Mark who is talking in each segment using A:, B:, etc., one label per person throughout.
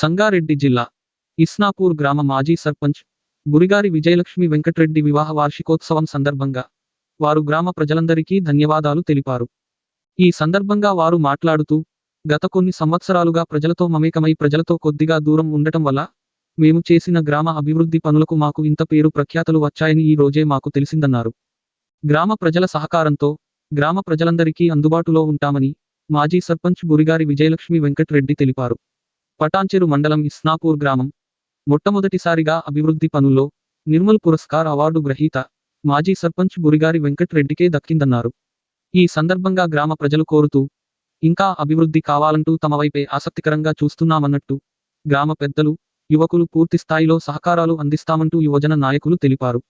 A: సంగారెడ్డి జిల్లా ఇస్నాపూర్ గ్రామ మాజీ సర్పంచ్ గురిగారి విజయలక్ష్మి వెంకట్రెడ్డి వివాహ వార్షికోత్సవం సందర్భంగా వారు గ్రామ ప్రజలందరికీ ధన్యవాదాలు తెలిపారు. ఈ సందర్భంగా వారు మాట్లాడుతూ గత కొన్ని సంవత్సరాలుగా ప్రజలతో మమేకమై ప్రజలతో కొద్దిగా దూరం ఉండటం వల్ల మేము చేసిన గ్రామ అభివృద్ధి పనులకు మాకు ఇంత పేరు ప్రఖ్యాతలు వచ్చాయని ఈ రోజే మాకు తెలిసిందన్నారు. గ్రామ ప్రజల సహకారంతో గ్రామ ప్రజలందరికీ అందుబాటులో ఉంటామని మాజీ సర్పంచ్ బురిగారి విజయలక్ష్మి వెంకట్రెడ్డి తెలిపారు. పటాంచెరు మండలం ఇస్నాపూర్ గ్రామం. మొట్టమొదటిసారిగా అభివృద్ధి పనుల్లో నిర్మల్ పురస్కార్ అవార్డు గ్రహీత మాజీ సర్పంచ్ బురిగారి వెంకట్రెడ్డికే దక్కిందన్నారు. ఈ సందర్భంగా గ్రామ ప్రజలు కోరుతూ ఇంకా అభివృద్ధి కావాలంటూ తమ వైపే ఆసక్తికరంగా చూస్తున్నామన్నట్టు గ్రామ పెద్దలు యువకులు పూర్తి స్థాయిలో సహకారాలు అందిస్తామంటూ యువజన నాయకులు తెలిపారు.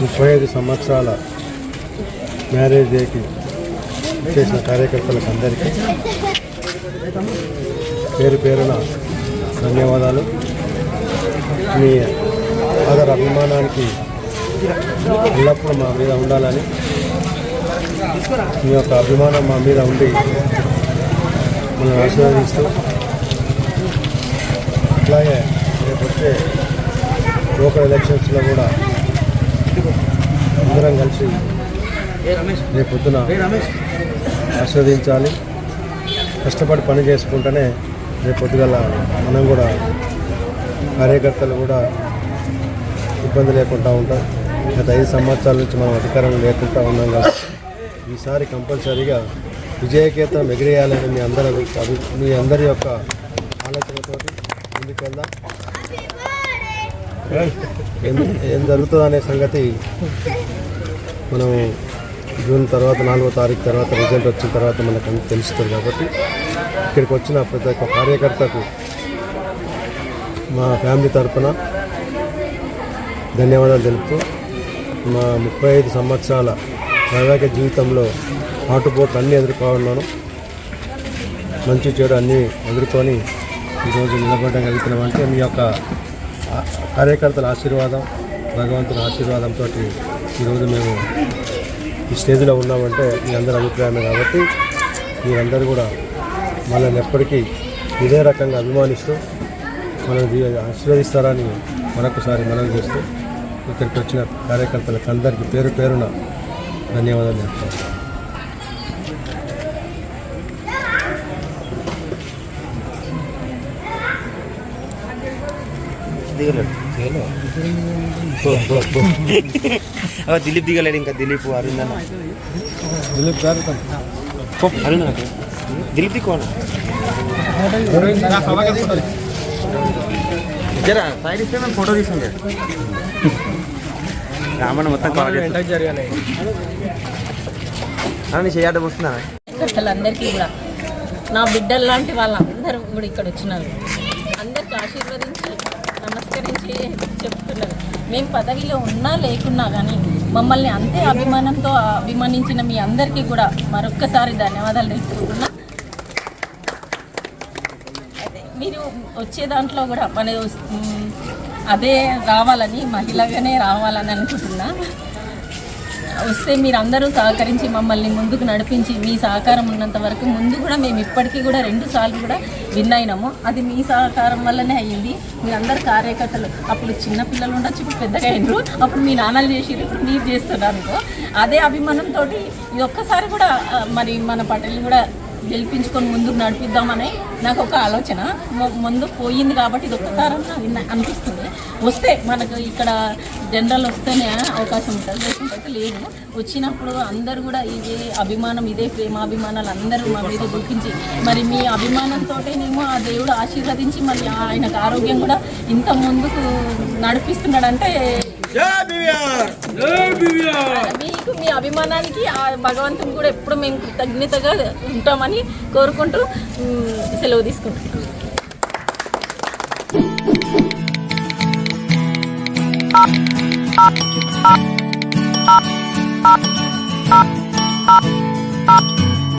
B: ముప్పై ఐదు సంవత్సరాల మ్యారేజ్ డేకి చేసిన కార్యకర్తలకు అందరికీ పేరు పేరున ధన్యవాదాలు. మీ ఆదర అభిమానానికి ఎల్లప్పుడూ మా మీద ఉండాలని మీ యొక్క అభిమానం మా మీద ఉండి మనం ఆశీర్వదిస్తూ అట్లాగే రేపు వచ్చే లోకల్ ఎలక్షన్స్లో కూడా అందరం కలిసి రేపు పొద్దున ఆస్వాదించాలి. కష్టపడి పని చేసుకుంటేనే రేపు పొద్దుగల మనం కూడా కార్యకర్తలు కూడా ఇబ్బంది లేకుండా ఉంటాం. గత ఐదు సంవత్సరాల నుంచి మనం అధికారం లేకుండా ఉన్నాం కాబట్టి ఈసారి కంపల్సరీగా విజయకేతం ఎగిరేయాలని మీ అందరి మీ అందరి యొక్క ఆలోచనతో ముందుకెళ్దాం. ఏం ఏం జరుగుతుంది అనే సంగతి మనం జూన్ తర్వాత నాలుగో తారీఖు తర్వాత రిజల్ట్ వచ్చిన తర్వాత మనకు తెలుస్తుంది కాబట్టి ఇక్కడికి వచ్చిన ప్రతి ఒక్క కార్యకర్తకు మా ఫ్యామిలీ తరపున ధన్యవాదాలు తెలుపుతూ మా ముప్పై ఐదు సంవత్సరాల వైవాహిక జీవితంలో ఆటుపోట్లు అన్నీ ఎదుర్కొన్నాను మంచి చెడు అన్నీ ఎదుర్కొని ఈరోజు నిలబడగలుగుతున్నామంటే మీ యొక్క కార్యకర్తల ఆశీర్వాదం భగవంతుని ఆశీర్వాదంతో ఈరోజు మేము ఈ స్టేజ్లో ఉన్నామంటే మీ అందరి అభిప్రాయమే కాబట్టి మీరందరూ కూడా మనల్ని ఎప్పటికీ ఇదే రకంగా అభిమానిస్తూ మనల్ని ఆశీర్వదిస్తారని మరొకసారి మనం చేస్తూ ఇక్కడికి వచ్చిన కార్యకర్తలకు అందరికీ పేరు పేరున ధన్యవాదాలు చెప్తాను
C: అవ దిలీప్ దిగలేడు ఇంకా దిలీప్ అరుణ్ అన్న
B: దిలీప్ గారు
C: అరుణ్ అన్న దిలీప్ దిక్కు జరా సైడ్ ఇస్తే మేము ఫోటో తీసుకుంటే రామన్న మొత్తం కవర్ చేస్తాను నీ చేయాట వస్తున్నా
D: అందరికీ కూడా. నా బిడ్డలు లాంటి వాళ్ళందరూ కూడా ఇక్కడ వచ్చినారు. అందరికి ఆశీర్వదించి నమస్కరించి చెప్తున్నారు. మేము పదవిలో ఉన్నా లేకున్నా కానీ మమ్మల్ని అంతే అభిమానంతో అభిమానించిన మీ అందరికీ కూడా మరొక్కసారి ధన్యవాదాలు తెలుపుకుంటున్నా. మీరు వచ్చే దాంట్లో కూడా మన అదే రావాలని మహిళగానే రావాలని అనుకుంటున్నా. వస్తే మీరు అందరూ సహకరించి మమ్మల్ని ముందుకు నడిపించి మీ సహకారం ఉన్నంత వరకు ముందు కూడా మేము ఇప్పటికీ కూడా రెండు సార్లు కూడా విన్ అయినాము. అది మీ సహకారం వల్లనే అయ్యింది. మీరందరు కార్యకర్తలు. అప్పుడు చిన్న పిల్లలు ఉండొచ్చు ఇప్పుడు పెద్దగా అయినరు. అప్పుడు మీ నాన్నలు చేసిరు ఇప్పుడు మీరు చేస్తున్నారు. అదే అభిమానంతో ఇది ఒక్కసారి కూడా మరి మన పటేల్ కూడా గెలిపించుకొని ముందుకు నడిపిద్దామని నాకు ఒక ఆలోచన. ముందు పోయింది కాబట్టి ఇది ఒక్కసారి అనిపిస్తుంది. వస్తే మనకు ఇక్కడ జనరల్ వస్తేనే అవకాశం ఉంటుంది. లేకుంటే లేదు. వచ్చినప్పుడు అందరూ కూడా ఇదే అభిమానం ఇదే ప్రేమాభిమానాలు అందరూ మా మీద గుర్తించి మరి మీ అభిమానంతోటేనేమో ఆ దేవుడు ఆశీర్వదించి మరి ఆయనకు ఆరోగ్యం కూడా ఇంత ముందుకు నడిపిస్తున్నాడంటే అభిమానానికి ఆ భగవంతుని కూడా ఎప్పుడు మేము కృతజ్ఞతగా ఉంటామని కోరుకుంటూ సెలవు తీసుకుంటున్నాం.